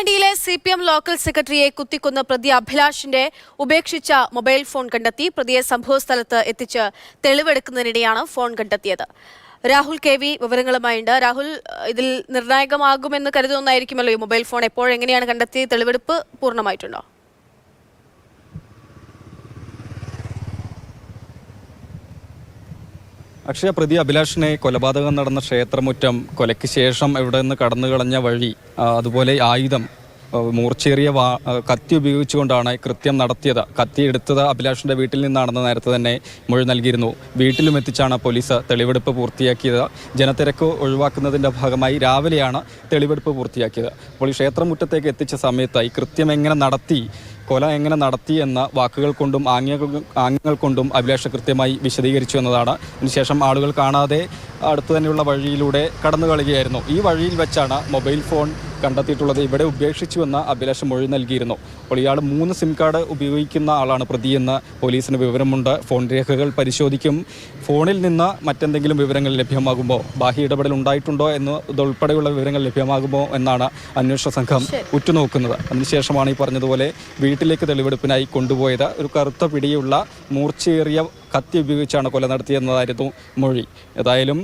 കൊയിലാണ്ടിയിലെ C P M local സെക്രട്ടറിയെ കുത്തിക്കുന്ന പ്രതി അഭിലാഷിന്റെ ഉപേക്ഷിച്ച മൊബൈൽ ഫോൺ കണ്ടെത്തി പ്രതിയെ സംഭവസ്ഥലത്ത് എത്തിച്ച് തെളിവെടുക്കുന്നതിനിടെയാണ് ഫോൺ കണ്ടെത്തിയത്. രാഹുൽ കെ വി വിവരങ്ങളുമായുണ്ട്. രാഹുൽ ഇതിൽ നിർണായകമാകുമെന്ന് കരുതുന്നതായിരിക്കുമല്ലോ ഈ മൊബൈൽ ഫോൺ. എപ്പോഴെങ്ങനെയാണ് കണ്ടെത്തി തെളിവെടുപ്പ് പൂർണമായിട്ടുണ്ടോ? അക്ഷയ പ്രതി അഭിലാഷിനെ കൊലപാതകം നടന്ന ക്ഷേത്രമുറ്റം കൊലയ്ക്ക് ശേഷം ഇവിടെ നിന്ന് കടന്നു കളഞ്ഞ വഴി അതുപോലെ ആയുധം മൂർച്ചേറിയ വാ കത്തി ഉപയോഗിച്ചുകൊണ്ടാണ് കൃത്യം നടത്തിയത്. കത്തി എടുത്തത് അഭിലാഷിന്റെ വീട്ടിൽ നിന്നാണെന്ന് നേരത്തെ തന്നെ മൊഴി നൽകിയിരുന്നു. വീട്ടിലും എത്തിച്ചാണ് പോലീസ് തെളിവെടുപ്പ് പൂർത്തിയാക്കിയത്. ജനത്തിരക്ക് ഒഴിവാക്കുന്നതിന്റെ ഭാഗമായി രാവിലെയാണ് തെളിവെടുപ്പ് പൂർത്തിയാക്കിയത്. അപ്പോൾ ഈ ക്ഷേത്രമുറ്റത്തേക്ക് എത്തിച്ച സമയത്ത് ഈ കൃത്യം എങ്ങനെ നടത്തി കൊല എങ്ങനെ നടത്തി എന്ന വാക്കുകൾ കൊണ്ടും ആംഗ്യങ്ങൾ ആംഗ്യങ്ങൾ കൊണ്ടും അഭിലാഷ് കൃത്യമായി വിശദീകരിച്ചു എന്നതാണ്. അതിനുശേഷം ആളുകൾ കാണാതെ അടുത്തു തന്നെയുള്ള വഴിയിലൂടെ കടന്നു കളയുകയായിരുന്നു ഈ വഴിയിൽ വെച്ചാണ് മൊബൈൽ ഫോൺ കണ്ടെത്തിയിട്ടുള്ളത് ഇവിടെ ഉപേക്ഷിച്ചുവെന്ന അഭിലാഷം മൊഴി നൽകിയിരുന്നു. അപ്പോൾ ഇയാൾ മൂന്ന് സിം കാർഡ് ഉപയോഗിക്കുന്ന ആളാണ് പ്രതിയെന്ന് പോലീസിന് വിവരമുണ്ട്. ഫോൺ രേഖകൾ പരിശോധിക്കും. ഫോണിൽ നിന്ന് മറ്റെന്തെങ്കിലും വിവരങ്ങൾ ലഭ്യമാകുമ്പോൾ ബാഹ്യ ഇടപെടൽ ഉണ്ടായിട്ടുണ്ടോ എന്ന് ഇതുൾപ്പെടെയുള്ള വിവരങ്ങൾ ലഭ്യമാകുമോ എന്നാണ് അന്വേഷണ സംഘം ഉറ്റുനോക്കുന്നത്. അതിനുശേഷമാണ് ഈ പറഞ്ഞതുപോലെ വീട്ടിലേക്ക് തെളിവെടുപ്പിനായി കൊണ്ടുപോയത്. ഒരു കറുത്ത പിടിയുള്ള മൂർച്ചയേറിയ കത്തി ഉപയോഗിച്ചാണ് കൊല നടത്തിയെന്നതായിരുന്നു മൊഴി. ഏതായാലും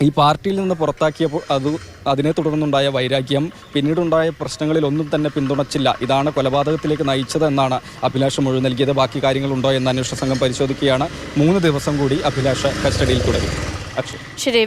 ഈ പാർട്ടിയിൽ നിന്ന് പുറത്താക്കിയപ്പോൾ അത് അതിനെ തുടർന്നുണ്ടായ വൈരാഗ്യം പിന്നീടുണ്ടായ പ്രശ്നങ്ങളിൽ ഒന്നും തന്നെ പിന്തുണച്ചില്ല. ഇതാണ് കൊലപാതകത്തിലേക്ക് നയിച്ചതെന്നാണ് അഭിലാഷ് മൊഴി നൽകിയത്. ബാക്കി കാര്യങ്ങളുണ്ടോ എന്ന് അന്വേഷണ സംഘം പരിശോധിക്കുകയാണ്. മൂന്ന് ദിവസം കൂടി അഭിലാഷ് കസ്റ്റഡിയിൽ ശരി